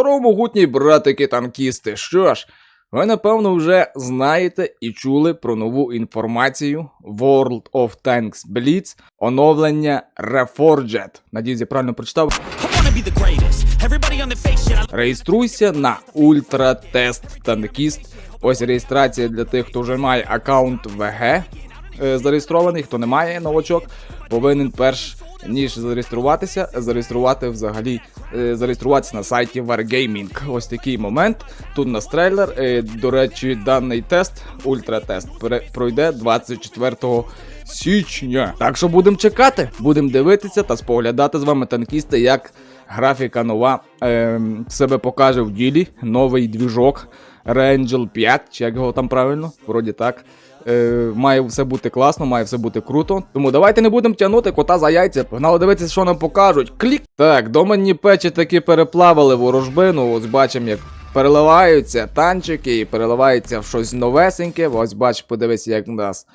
Здорово, могутні братики-танкісти. Що ж, ви напевно вже знаєте і чули про нову інформацію World of Tanks Blitz, оновлення Reforged. Надіюсь, я правильно прочитав. Реєструйся на Ультра Тест Танкіст. Ось реєстрація для тих, хто вже має аккаунт ВГ е, зареєстрований, хто не має новачок, повинен перш ніж зареєструватися, зареєструвати взагалі, е, зареєструватися на сайті Wargaming. Ось такий момент. Тут на трейлер. Е, До речі, даний тест, ультратест, пройде 24 січня. Так що будемо чекати, будемо дивитися та споглядати з вами танкісти, як графіка нова е, себе покаже в ділі. Новий двіжок Rangel 5, чи як його там правильно, вроді так. Е, має все бути класно, має все бути круто. Тому давайте не будемо тягнути кота за яйця. Погнали дивитися, що нам покажуть. Клік! Так, домані печі таки переплавили ворожбину. Ось бачимо, як переливаються танчики і переливаються в щось новесеньке. Ось бач, подивись, як у нас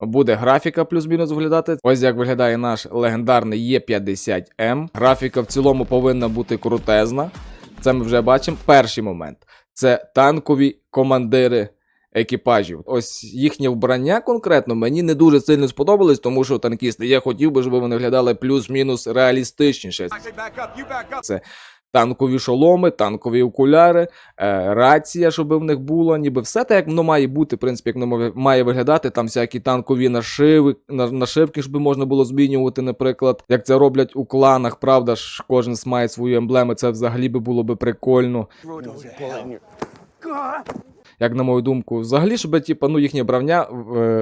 буде графіка плюс-мінус виглядати. Ось як виглядає наш легендарний Е50М. Графіка в цілому повинна бути крутезна. Це ми вже бачимо. Перший момент це танкові командири екіпажів. Ось їхнє вбрання конкретно мені не дуже сильно сподобалось, тому що танкісти, я хотів би, щоб вони виглядали плюс-мінус реалістичніше. Це танкові шоломи, танкові окуляри, е, рація, щоб в них було, ніби все те, як воно має бути, в принципі, як воно має виглядати. Там всякі танкові нашиви, на- нашивки, щоб можна було змінювати, наприклад, як це роблять у кланах, правда ж, кожен має свою емблему, це взагалі би було би прикольно. Як на мою думку, взагалі, щоб типу, ну, їхнє бравня е,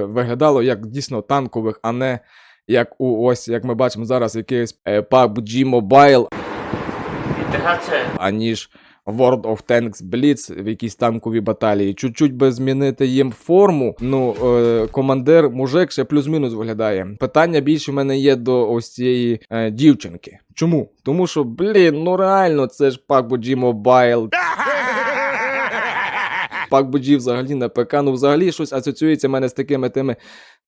виглядало як дійсно танкових, а не як у ось, як ми бачимо зараз, якийсь е, PUBG Mobile, аніж World of Tanks Blitz в якійсь танковій баталії. Чуть-чуть би змінити їм форму. Ну, е, командир, мужик ще плюс-мінус виглядає. Питання більше в мене є до ось цієї е, дівчинки. Чому? Тому що, блін, ну реально, це ж PUBG Mobile. PUBG взагалі на ПК, ну взагалі щось асоціюється в мене з такими тими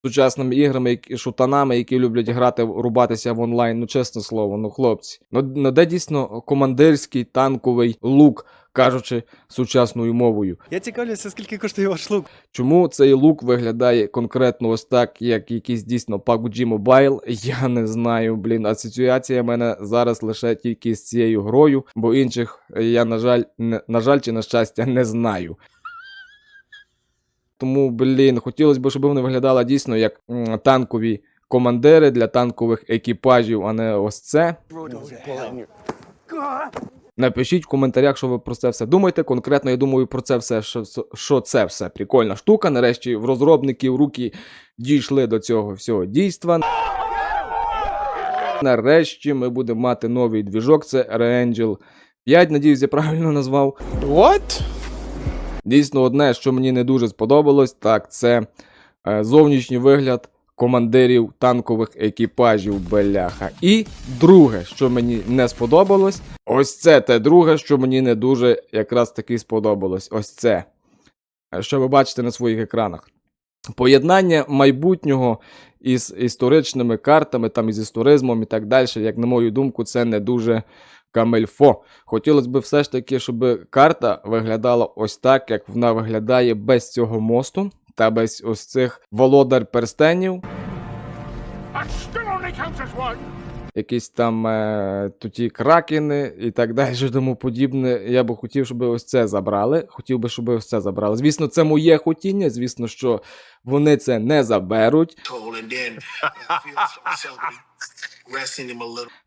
сучасними іграми, шутанами, які люблять грати, рубатися в онлайн. Ну, чесне слово, ну хлопці. Ну, ну де дійсно командирський танковий лук, кажучи сучасною мовою. Я цікавлюся, скільки коштує ваш лук. Чому цей лук виглядає конкретно ось так, як якийсь дійсно PUBG Mobile, я не знаю. Блін, асоціація в мене зараз лише тільки з цією грою, бо інших я, на жаль, не, на жаль чи на щастя, не знаю. Тому, блін, хотілося б, щоб вони виглядали дійсно як танкові командири для танкових екіпажів, а не ось це. Напишіть в коментарях, що ви про це все думаєте. Конкретно я думаю про це все, що, що це все прикольна штука. Нарешті в розробників руки дійшли до цього всього дійства. Нарешті ми будемо мати новий двіжок, це Reangel 5, надіюсь, я правильно назвав. What? Дійсно, одне, що мені не дуже сподобалось, так це е, зовнішній вигляд командирів танкових екіпажів Беляха. І друге, що мені не сподобалось, ось це те друге, що мені не дуже якраз таки сподобалось. Ось це. Е, Що ви бачите на своїх екранах. Поєднання майбутнього із історичними картами, там із історизмом і так далі, як на мою думку, це не дуже камельфо. Хотілося б все ж таки, щоб карта виглядала ось так, як вона виглядає без цього мосту та без ось цих володар перстенів. Якісь там е, туті кракени і так далі, тому подібне. Я би хотів, щоб ось це забрали. Хотів би, щоб ось це забрали. Звісно, це моє хотіння. Звісно, що вони це не заберуть.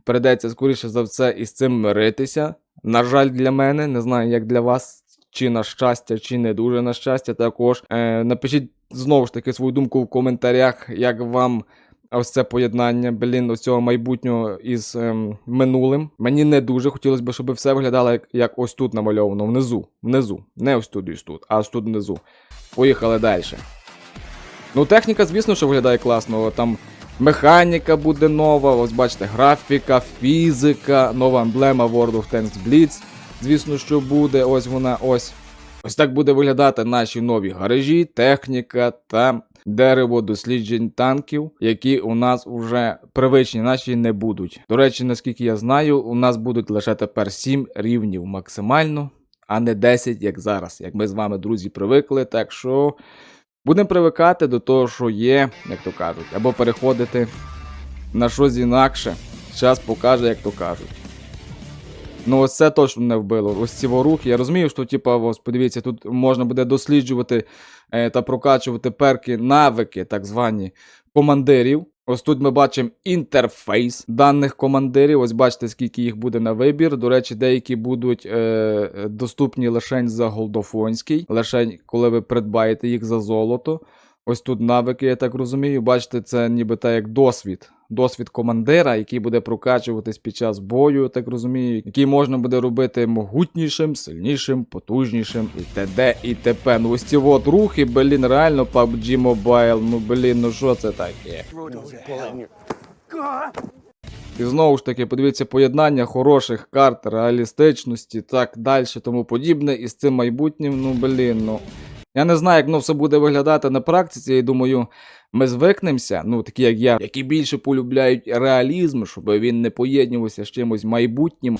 Придеться скоріше за все із цим миритися. На жаль, для мене, не знаю, як для вас, чи на щастя, чи не дуже на щастя. Також е, напишіть знову ж таки свою думку в коментарях, як вам ось це поєднання, блін, ось цього майбутнього із ем, минулим. Мені не дуже хотілося б, щоб все виглядало як, як ось тут намальовано, внизу. Внизу. Не ось тут ось тут, а ось тут внизу. Поїхали далі. Ну, техніка, звісно, що виглядає класно. Там механіка буде нова, ось бачите, графіка, фізика, нова емблема World of Tanks Blitz. Звісно, що буде, ось вона, ось. Ось так буде виглядати наші нові гаражі, техніка та дерево досліджень танків, які у нас уже привичні, наші не будуть. До речі, наскільки я знаю, у нас будуть лише тепер 7 рівнів максимально, а не 10, як зараз. Як ми з вами, друзі, привикли. Так що будемо привикати до того, що є, як то кажуть, або переходити на щось інакше. Час покаже, як то кажуть. Ну, ось це точно не вбило. Ось ці ворухи. Я розумію, що, типа, ось подивіться, тут можна буде досліджувати е, та прокачувати перки, навики, так звані командирів. Ось тут ми бачимо інтерфейс даних командирів. Ось бачите, скільки їх буде на вибір. До речі, деякі будуть е, е, доступні лише за голдофонський, лише коли ви придбаєте їх за золото. Ось тут навики, я так розумію. Бачите, це ніби так як досвід. Досвід командира, який буде прокачуватись під час бою, так розумію, який можна буде робити могутнішим, сильнішим, потужнішим і т.д. і т.п. Ну ось ці от рухи, блін, реально PUBG Mobile, ну блін, ну що це таке? І знову ж таки, подивіться, поєднання хороших карт, реалістичності, так далі, тому подібне. І з цим майбутнім, ну блін, ну. Я не знаю, як воно все буде виглядати на практиці, і думаю, ми звикнемося, ну такі як я, які більше полюбляють реалізм, щоб він не поєднувався з чимось майбутнім.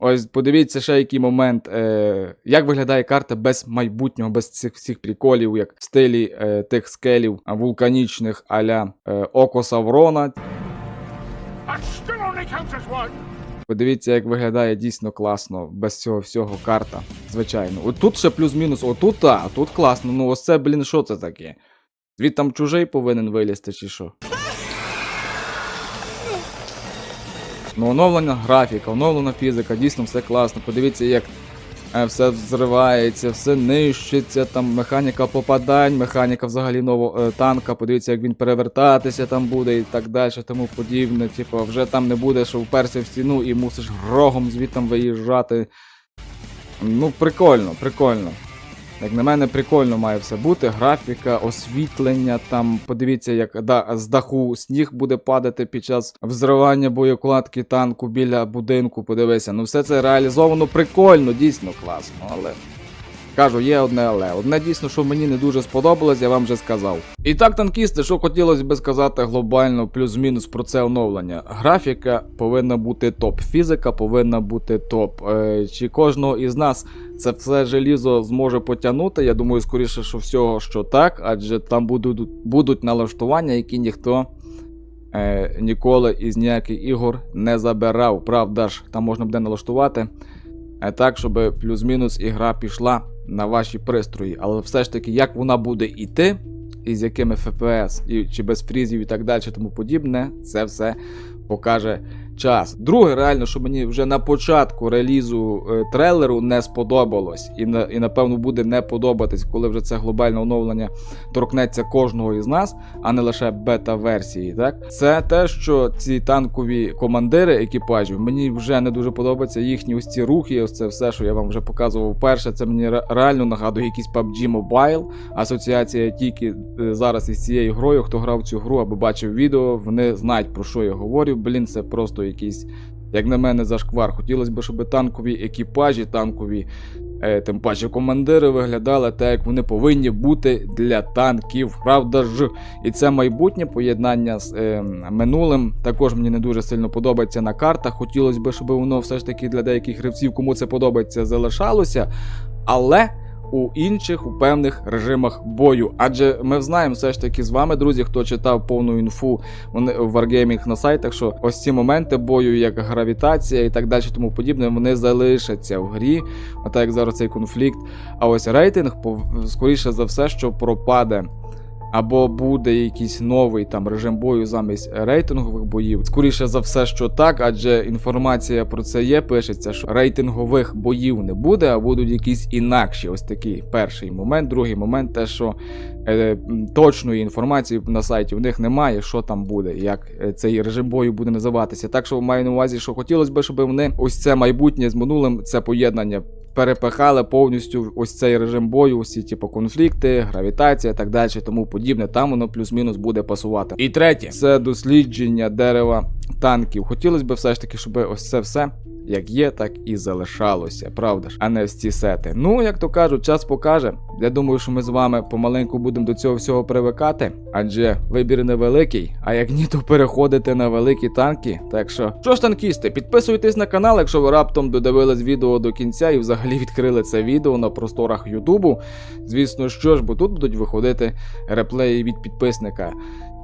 Ось подивіться ще який момент, е, як виглядає карта без майбутнього, без цих всіх приколів, як в стилі е, тих скелів вулканічних аля е, Око Саврона. Подивіться, як виглядає дійсно класно без цього всього карта. Звичайно. От тут ще плюс-мінус, отут, а, тут класно. Ну ось це, блін, що це таке? Звід там чужий повинен вилізти, чи що? Ну, оновлена графіка, оновлена фізика, дійсно все класно. Подивіться, як все взривається, все нищиться, там механіка попадань, механіка взагалі нового е, танка. Подивіться, як він перевертатися там буде і так далі, тому подібне. Типу, вже там не буде, що вперся в стіну і мусиш рогом звідти виїжджати. Ну, прикольно, прикольно. Як на мене, прикольно має все бути. Графіка, освітлення, там подивіться, як да, з даху сніг буде падати під час взривання боєкладки танку біля будинку. Подивися, ну все це реалізовано прикольно, дійсно класно, але. Кажу, є одне але. Одне дійсно, що мені не дуже сподобалось, я вам вже сказав. І так, танкісти, що хотілося би сказати глобально, плюс-мінус про це оновлення. Графіка повинна бути топ, фізика повинна бути топ. Е, чи кожного із нас це все желізо зможе потягнути? Я думаю, скоріше, що всього, що так, адже там будуть, будуть налаштування, які ніхто е, ніколи із ніяких ігор не забирав. Правда ж, там можна буде налаштувати е, так, щоб плюс-мінус ігра пішла на ваші пристрої. Але все ж таки, як вона буде іти, і з якими FPS, і, чи без фрізів і так далі, тому подібне, це все покаже час. Друге, реально, що мені вже на початку релізу е, трейлеру не сподобалось, і, на, і напевно буде не подобатись, коли вже це глобальне оновлення торкнеться кожного із нас, а не лише бета-версії. Так, це те, що ці танкові командири екіпажів мені вже не дуже подобаються їхні ось ці рухи. Ось це все, що я вам вже показував перше. Це мені реально нагадує якийсь PUBG Mobile. Асоціація тільки е, зараз із цією грою. Хто грав цю гру або бачив відео, вони знають про що я говорю. Блін, це просто якийсь. Як на мене, зашквар. Хотілося б, щоб танкові екіпажі, танкові, е, тим паче командири виглядали так, як вони повинні бути для танків. Правда ж, і це майбутнє поєднання з е, минулим також мені не дуже сильно подобається на картах. Хотілося б, щоб воно все ж таки для деяких гравців, кому це подобається, залишалося. Але у інших у певних режимах бою. Адже ми знаємо все ж таки з вами, друзі, хто читав повну інфу вони в Wargaming на сайтах, що ось ці моменти бою, як гравітація і так далі, тому подібне, вони залишаться в грі, а так як зараз цей конфлікт. А ось рейтинг, скоріше за все, що пропаде. Або буде якийсь новий там режим бою замість рейтингових боїв. Скоріше за все, що так, адже інформація про це є. Пишеться, що рейтингових боїв не буде, а будуть якісь інакші. Ось такий перший момент. Другий момент, те, що е, точної інформації на сайті в них немає, що там буде, як е, цей режим бою буде називатися. Так що маю на увазі, що хотілося б, щоб вони ось це майбутнє з минулим, це поєднання перепихали повністю ось цей режим бою, усі типу конфлікти, гравітація, так далі, тому подібне. Там воно плюс-мінус буде пасувати. І третє це дослідження дерева танків. Хотілося б все ж таки, щоб ось це все. Як є, так і залишалося, правда ж, а не ці сети. Ну, як то кажуть, час покаже. Я думаю, що ми з вами помаленьку будемо до цього всього привикати, адже вибір невеликий, а як ні, то переходити на великі танки. Так що, що ж, танкісти, підписуйтесь на канал, якщо ви раптом додивились відео до кінця і взагалі відкрили це відео на просторах Ютубу. Звісно, що ж, бо тут будуть виходити реплеї від підписника.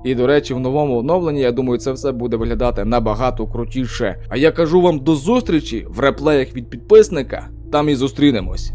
І до речі, в новому оновленні, я думаю, це все буде виглядати набагато крутіше. А я кажу вам до зустрічі в реплеях від підписника. Там і зустрінемось.